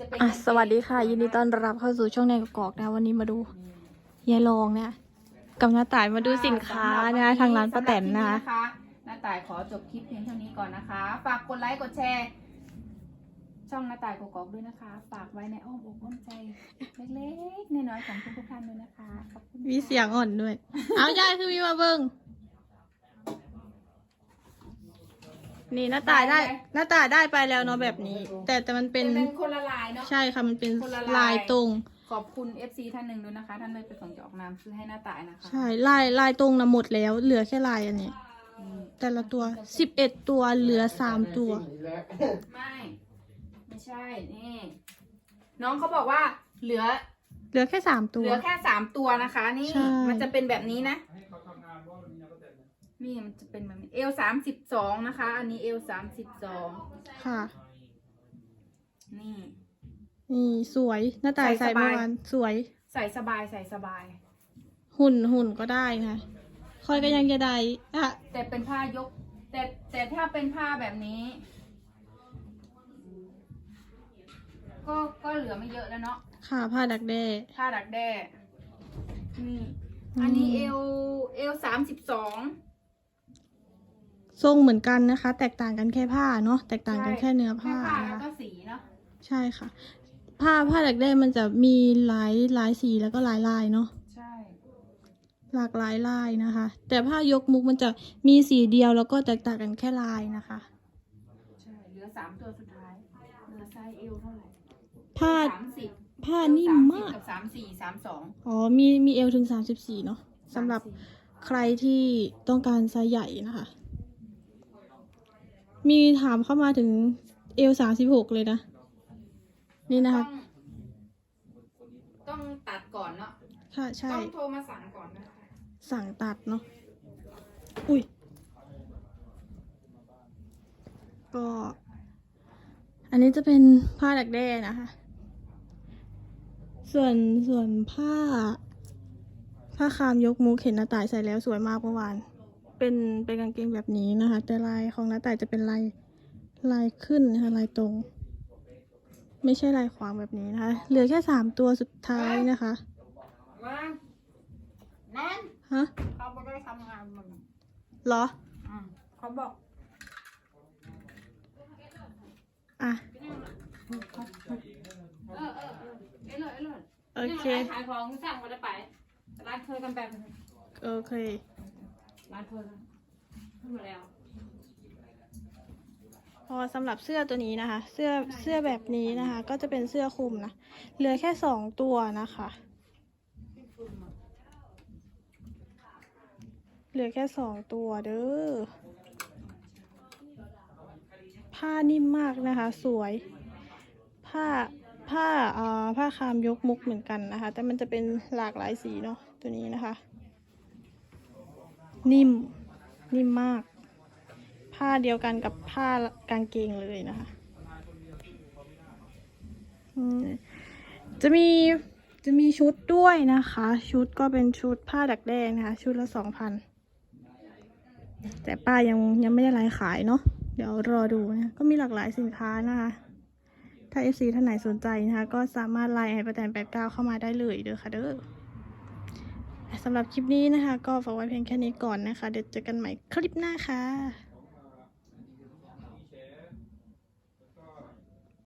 จะเป็นอะสวัสดีค่ะ ยินดีต้อนรับเข้าสู่ช่องในกกอกนะ วันนี้มาดูยายรองเนี่ยกับน้าต่ายมาดูสินค้านะทางร้านป้าแตนนะคะสำหรับคลิปหน้าต่ายขอจบคลิปเพียงเท่านี้ก่อนนะคะ ฝากกดไลค์กดแชร์ ช่องหน้าต่ายกกอกด้วยนะคะ ฝากไว้ในอ้อมอกอ้อมใจเล็กๆน้อยๆของทุกๆท่านด้วยนะคะขอบคุณค่ะมีเสียงอ่อนด้วย เอายายคือมีมาเบิ้ง นี่หน้าตายได้ หน้าตายได้ไปแล้วเนาะแบบนี้ แต่แต่มันเป็นเป็นคนละลายเนาะ ใช่ค่ะมันเป็นคนละลาย ลายตรง ขอบคุณ FC ท่านหนึ่งด้วยนะคะ ท่านเลยประสงค์จะออกนามซื้อให้หน้าต่ายนะคะใช่ลายลายตรงนะหมดแล้ว เหลือแค่ลายอันนี้ อืมแต่ละตัวสิบเอ็ดตัวเหลือสามตัว ไม่ ไม่ใช่ นี่ น้องเขาบอกว่าเหลือ เหลือแค่สามตัเหว ลือแค่สามตัวนะคะ นี่ ใช่ มันจะเป็นแบบนี้นะ นี่มันจะเป็นแบบนี้เอลสามสิบสองนะคะ อันนี้เอลสามสิบสองค่ะ นี่ นี่สวยหน้าตายใส่ใส่สบาย เมื่อวานสวย ใส่สบายใส่สบาย หุ่นหุ่นก็ได้ค่ะคอยก็ยังจะได้อะแต่เป็นผ้ายก แต่แต่ถ้าเป็นผ้าแบบนี้ ก็ก็เหลือไม่เยอะแล้วเนาะค่ะผ้าดักแด้ ผ้าดักแด้นี่อืมอันนี้เอลเอลสามสิบสอง ทรงเหมือนกันนะคะ แตกต่างกันแค่ผ้าเนาะแตกต่างกันแค่เนื้อผ้าแค่ผ้านะแล้วคะก็สีเนาะใช่ค่ะ ผ้าผ้าดักแด้มันจะมีหลายหลายสีแล้วก็หลายลายเนาะใช่หลากหลายลายนะคะ แต่ผ้ายกมุกมันจะมีสีเดียวแล้วก็แตกต่างกันแค่ลายนะคะใช่เหลือสามตัวสุดท้ายเหลือไซส์เอลเท่าไหร่ผ้าสามสิบผ้านิ่มมากกับสามสี่สามสองอ๋อมีมีเอวถึงสามสิบสี่เนาะสำหรับใครที่ต้องการไซส์ใหญ่นะคะ มีถามเข้ามาถึงเอวสามสิบหกเลยนะ นี่นะคะต้องต้องตัดก่อนเนาะ ค่ะใช่ ต้องโทรมาสั่งก่อนนะคะ สั่งตัดเนาะ อุ้ย ก็ อันนี้จะเป็นผ้าดักแด้นะคะ ส่วนส่วนผ้า ผ้าคามยกมุกเห็นหน้าต่ายใส่แล้วสวยมากเมื่อวาน เป็นเป็นกางเกงแบบนี้นะคะ แต่ลายของหน้าต่ายจะเป็นลายลายขึ้นนะคะลายตรง ไม่ใช่ลายขวางแบบนี้นะคะ เหลือแค่สามตัวสุดท้ายนะคะว่านั่นฮะเขาไม่ได้ทำงานมึงเหรออืมเขาบอกอะเออเออเออเอ้ยเลยเอ้ยเลยโอเคนี่มันร้านขายของสั่งมาได้ไปร้านเคยกันแบบนึงโอเค ร้านเคยกันขึ้นมาแล้ว พอสำหรับเสื้อตัวนี้นะคะ เสื้อเสื้อแบบนี้นะคะ ก็จะเป็นเสื้อคลุมนะ เหลือแค่สองตัวนะคะ เหลือแค่สองตัวเด้อ ผ้านิ่มมากนะคะ สวย ผ้าผ้าอ่อผ้าคามยกมุกเหมือนกันนะคะ แต่มันจะเป็นหลากหลายสีเนาะตัวนี้นะคะ นิ่ม นิ่มมาก ผ้าเดียวกันกับผ้ากางเกงเลยนะคะ จะมี จะมีชุดด้วยนะคะ ชุดก็เป็นชุดผ้าดักแด้นะคะ ชุดละสองพัน แต่ป้ายังยังไม่ได้ไลฟ์ขายเนาะ เดี๋ยวรอดูนะ ก็มีหลากหลายสินค้านะคะ ถ้า FC ท่านไหนสนใจนะคะ ก็สามารถไลน์ไอประแตน89เข้ามาได้เลยเด้อค่ะเด้อ สำหรับคลิปนี้นะคะ ก็ฝากไว้เพียงแค่นี้ก่อนนะคะ เดี๋ยวเจอกันใหม่คลิปหน้าค่ะ